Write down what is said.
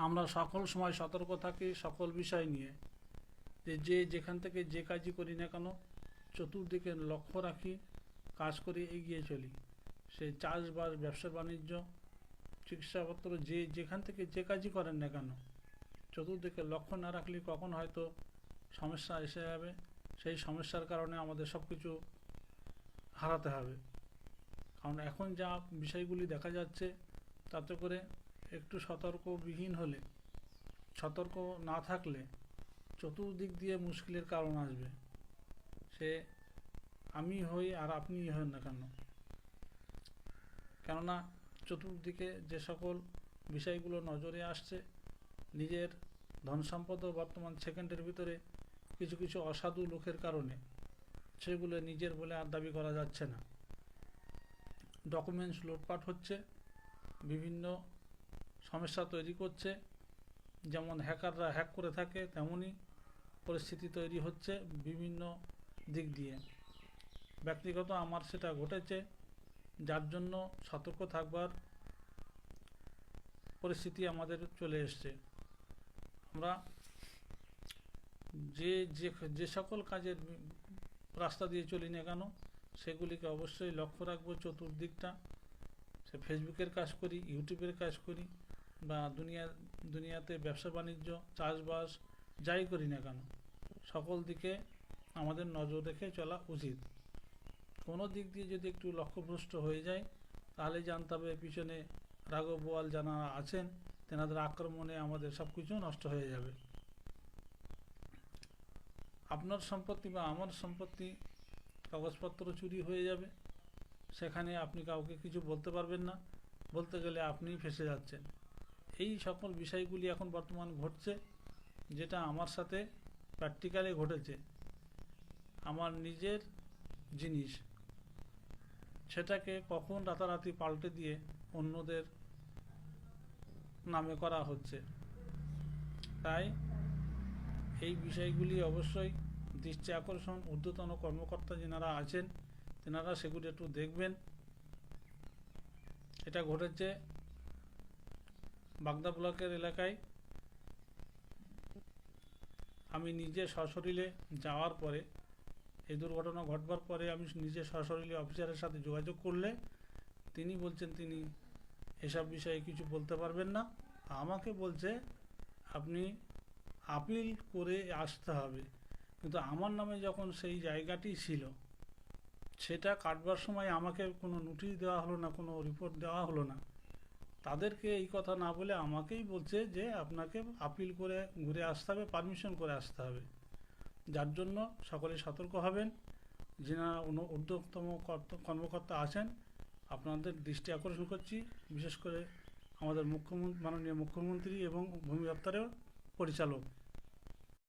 আমরা সকল সময় সতর্ক থাকি সকল বিষয় নিয়ে। যে যে, যেখান থেকে যে কাজই করি না কেন, চতুর্দিকে লক্ষ্য রাখি, কাজ করে এগিয়ে চলি। সে চাষবাস ব্যবসা বাণিজ্য, চিকিৎসাপত্র, যে, যেখান থেকে যে কাজই করেন না কেন, চতুর্দিকে লক্ষ্য না রাখলে কখন হয়তো সমস্যা এসে যাবে, সেই সমস্যার কারণে আমাদের সব কিছু হারাতে হবে। কারণ এখন যা বিষয়গুলি দেখা যাচ্ছে, তাতে করে একটু সতর্কবিহীন হলে, সতর্ক না থাকলে চতুর্দিক দিয়ে মুশকিলের কারণ আসবে। সে আমি হই আর আপনি হন না কেন? কেননা চতুর্দিকে যে সকল বিষয়গুলো নজরে আসছে, নিজের ধন সম্পদও বর্তমান সেকেন্ডের ভিতরে কিছু কিছু অসাধু লোকের কারণে সেগুলো নিজের বলে আর দাবি করা যাচ্ছে না। ডকুমেন্টস লুটপাট হচ্ছে, বিভিন্ন সমস্যা তৈরি করছে। যেমন হ্যাকাররা হ্যাক করে থাকে তেমনই পরিস্থিতি তৈরি হচ্ছে বিভিন্ন দিক দিয়ে। ব্যক্তিগত আমার সেটা ঘটেছে, যার জন্য সতর্ক থাকবার পরিস্থিতি আমাদের চলে এসছে। আমরা যে যে যে সকল কাজের রাস্তা দিয়ে চলি না কেন, সেগুলিকে অবশ্যই লক্ষ্য রাখব। চতুর্দিকটা সে ফেসবুকের কাজ করি ইউটিউবের কাজ করি বা দুনিয়া, দুনিয়াতে ব্যবসা বাণিজ্য, চাষবাস যাই করি না কেন, সকল দিকে আমাদের নজর রেখে চলা উচিত। কোনো দিক দিয়ে যদি একটু লক্ষ্যভ্রষ্ট হয়ে যায় তাহলে জানতে হবে পিছনে রাঘব বোয়াল যারা আছেন, তেনাদের আক্রমণে আমাদের সব কিছু নষ্ট হয়ে যাবে। আপনার সম্পত্তি বা আমার সম্পত্তি কাগজপত্র চুরি হয়ে যাবে, সেখানে আপনি কাউকে কিছু বলতে পারবেন না, বলতে গেলে আপনিই ফেসে যাচ্ছেন। এই সকল বিষয়গুলি এখন বর্তমান ঘটছে, যেটা আমার সাথে প্র্যাকটিক্যালি ঘটেছে। আমার নিজের জিনিস, সেটাকে কখন রাতারাতি পাল্টে দিয়ে অন্যদের নামে করা হচ্ছে। তাই এই বিষয়গুলি অবশ্যই দৃষ্টি আকর্ষণ, ঊর্ধ্বতন কর্মকর্তা যেনারা আছেন, তেনারা সেগুলি একটু দেখবেন। এটা ঘটেছে বাগদা ব্লকের এলাকায় আমি নিজে সশরীরে যাওয়ার পরে, এই দুর্ঘটনা ঘটবার পরে আমি নিজে সশরীরে অফিসারের সাথে যোগাযোগ করলে তিনি বলছেন, তিনি এসব বিষয়ে কিছু বলতে পারবেন না। আমাকে বলছে, আপনি আপিল করে আসতে হবে। কিন্তু আমার নামে যখন সেই জায়গাটি ছিল, সেটা কাটবার সময় আমাকে কোনো নোটিশ দেওয়া হলো না, কোনো রিপোর্ট দেওয়া হলো না। তাদেরকে এই কথা না বলে আমাকেই বলছে যে আপনাকে আপিল করে ঘুরে আসতে হবে, পারমিশন করে আসতে হবে। যার জন্য সকলে সতর্ক হবেন। যেনারা ঊর্ধ্বতম কর্ত- কর্মকর্তা আছেন, আপনাদের দৃষ্টি আকর্ষণ করছি। বিশেষ করে আমাদের মুখ্যমন্ত্রী মাননীয় মুখ্যমন্ত্রী এবং ভূমি দপ্তরের পরিচালক।